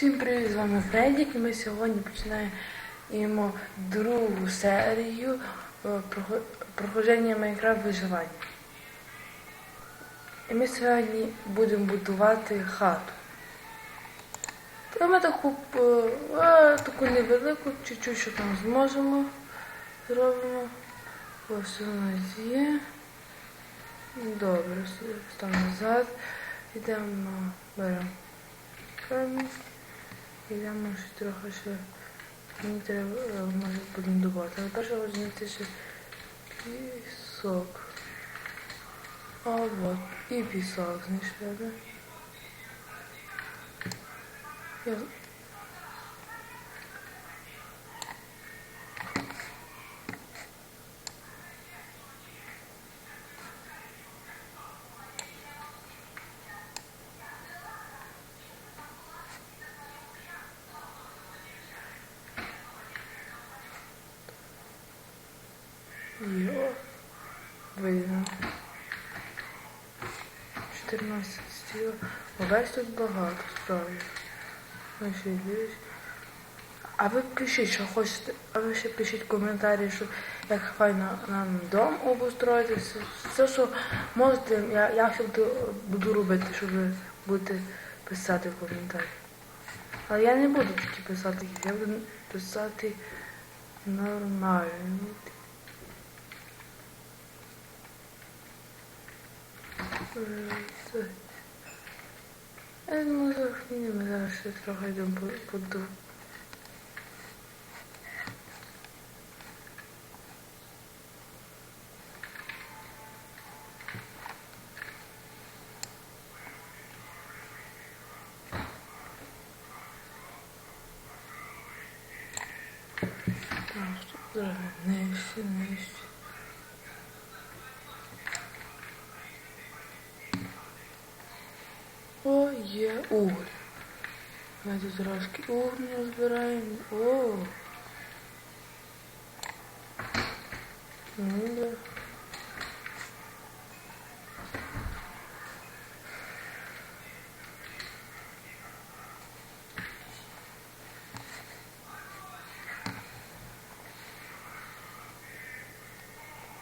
Всім привіт, з вами Фредік і ми сьогодні починаємо другу серію е, проходження Майнкрафт виживання. І ми сьогодні будемо будувати хату. Ми таку, е, е, таку невелику, чуть-чуть, що там зможемо, зробимо. Ось у нас є. Добре, став назад. Йдемо, беремо Йдемо ще трохи ще. Мені треба, е, може, добувати. Але перше хочу знайти ще пісок. А от, і пісок знайшли. Я... 14 стіл. Овець тут багато справді. А ви пишіть, що хочете. А ви ще пишіть коментарі, що як файно нам дом обустроїти. Все, що можете, я, я все буду робити, щоб ви будете писати в коментарі. Але я не буду такі писати, я буду писати нормально. Я думаю, зараз ще трохи йдемо по, по ду- Так, тут зараз нижче, нижче. О, є уголь. Тут трошки углю збираємо. О. Ну да.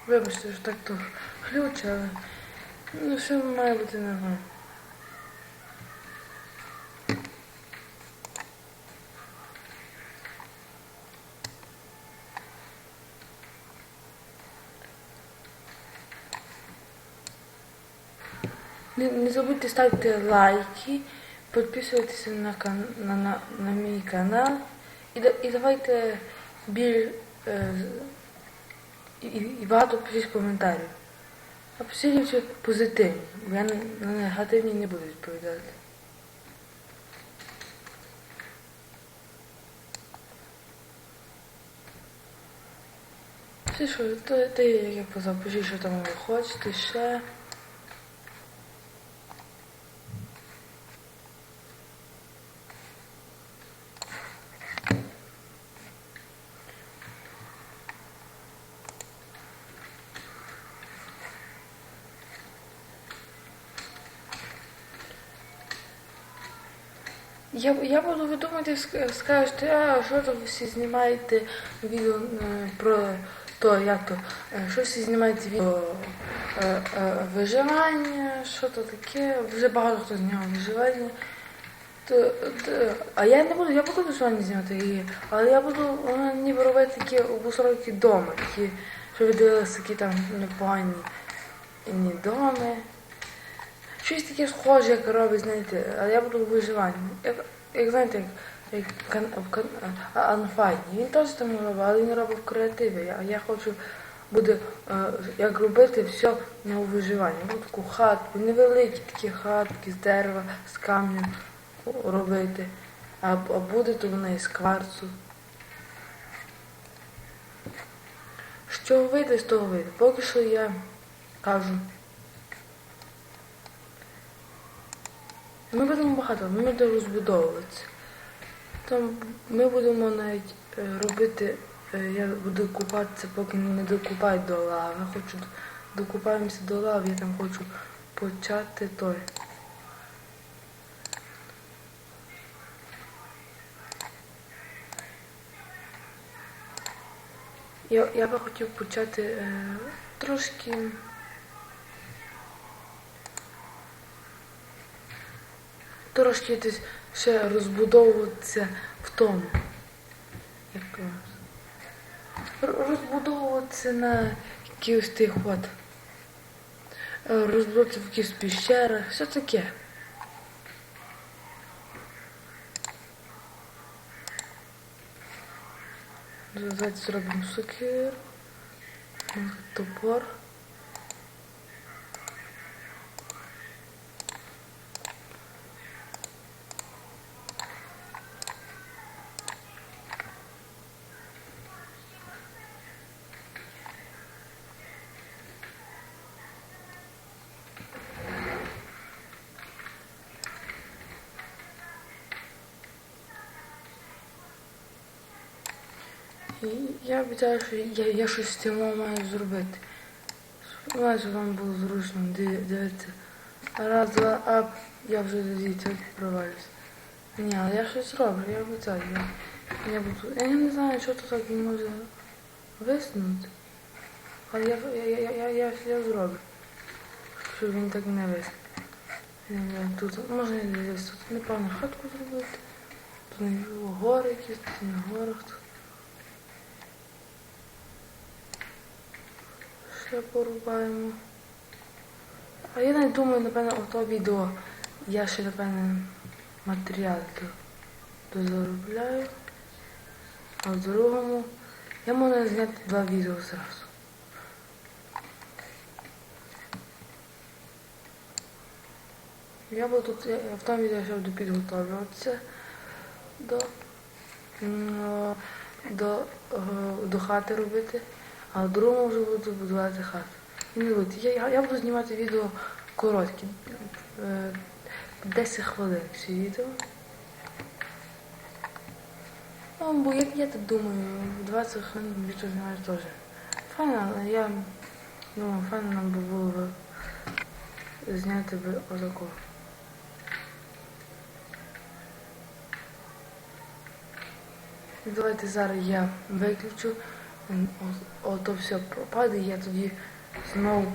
Вибачте, що так то ключ, але ну все має бути нормально. Не, забудьте ставити лайки, підписуватися на, на, на, на мій канал і, і давайте біль е, і, і багато пишіть коментарів. А посилюйте позитивні, бо я на, негативні не буду відповідати. Все що, то, то я казав, що там ви хочете ще. Я, я буду ви думати, ск- скажете, а що то ви всі знімаєте відео е, про то, як то, е, що всі знімаєте відео е, е, виживання, що то таке, вже багато хто зняв виживання. То, то, а я не буду, я буду виживання знімати, і, але я буду е, ніби робити такі обустройки вдома, такі, щоб ви дивилися, які там непогані ні доми. Щось таке схоже, як робить, знаєте, але я буду виживання. Як, як знаєте, як, як Анфайні. Він теж там робить, але він робить в креативі. А я хочу буде е, як робити все на виживання. Буду таку хатку, невеликі такі хатки з дерева, з камню робити. А, а буде то вона із кварцу. Що вийде, з того вийде. Поки що я кажу. Ми будемо багато, ми будемо розбудовуватися. Там ми будемо навіть е, робити, е, я буду купатися, поки не докупають до лави. Хочу докупаємося до лави, я там хочу почати той. Я я би хотів почати е, трошки. Трошки десь ще розбудовуватися в тому. Як розбудовуватися на якихось тих от. е, Розбудовуватися в якихось піщерах, все таке. Давайте зробимо сокир, топор. Я обіцяю, що я, я щось з цим маю зробити. Щоб щоб вам було зручно ди- дивитися. Раз, два, ап, я вже дивіться, провалюсь. Ні, але я щось роблю, я обіцяю. Я, я, буду, я не знаю, що тут так може виснути. Але я, я, я, я, я, я, зроблю. Щоб він так не я Тут можна десь тут непевно хатку зробити. Тут не гори якісь, тут на горах тут. Ще порубаємо. А я навіть думаю, напевно, ото відео я ще, напевно, матеріали до- дозаробляю. А в другому я можу зняти два відео зразу. Я буду в тому відео ще буду підготовлюватися до, м, до, е, до хати робити, а в другому вже буду будувати хату. І не будуть. Я, я, буду знімати відео короткі, е, 10 хвилин всі відео. Ну, бо я, я так думаю, 20 хвилин більше знімаєш теж. Файно, але я думаю, файно нам би було би зняти би отаку. Давайте зараз я виключу, ото все пропаде, я тоді знову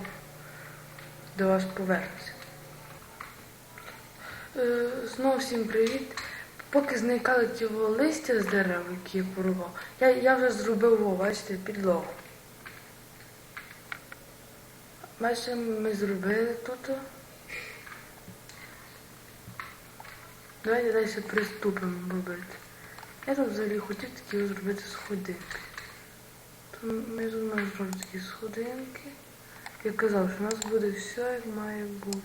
до вас повернуся. Е, Знову всім привіт. Поки зникали ті во листя з дерев, які я порубав, я, я вже зробив, бачите, підлогу. Бачите, ми зробили тут. Давайте далі приступимо робити. Я тут взагалі хотів такі зробити сходинки. Ми тут маємо зробити такі сходинки. Я казав, що у нас буде все як має бути.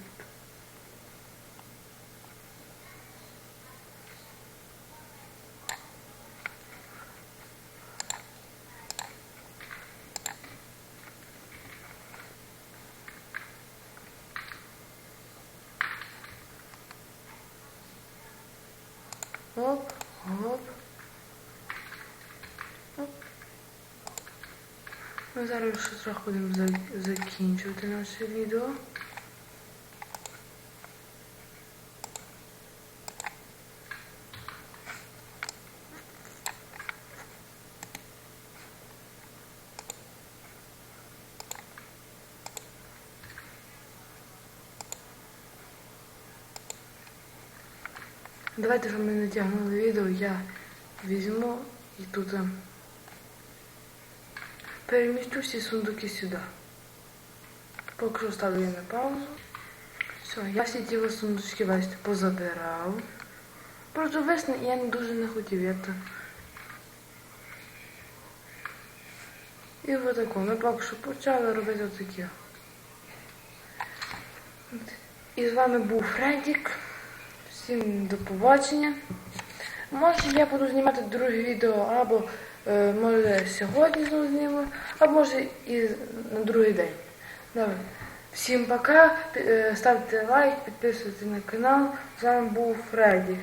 Оп. Оп. Ми зараз ще трохи будемо закінчувати наше відео. Давайте, щоб ми не тягнули відео, я візьму і тут переміщу всі сундуки сюди. Поки ставлю на паузу. Все, я всі ті сундучки бачите, позабирав. Просто весни я не дуже не хотів, я то. І отако. Ми поки що почали робити отакі. І з вами був Фредік. Всім до побачення. Може я буду знімати друге відео, або може сьогодні знову а може і на другий день. Добре. Всім пока, е, ставте лайк, підписуйтесь на канал. З вами був Фредді.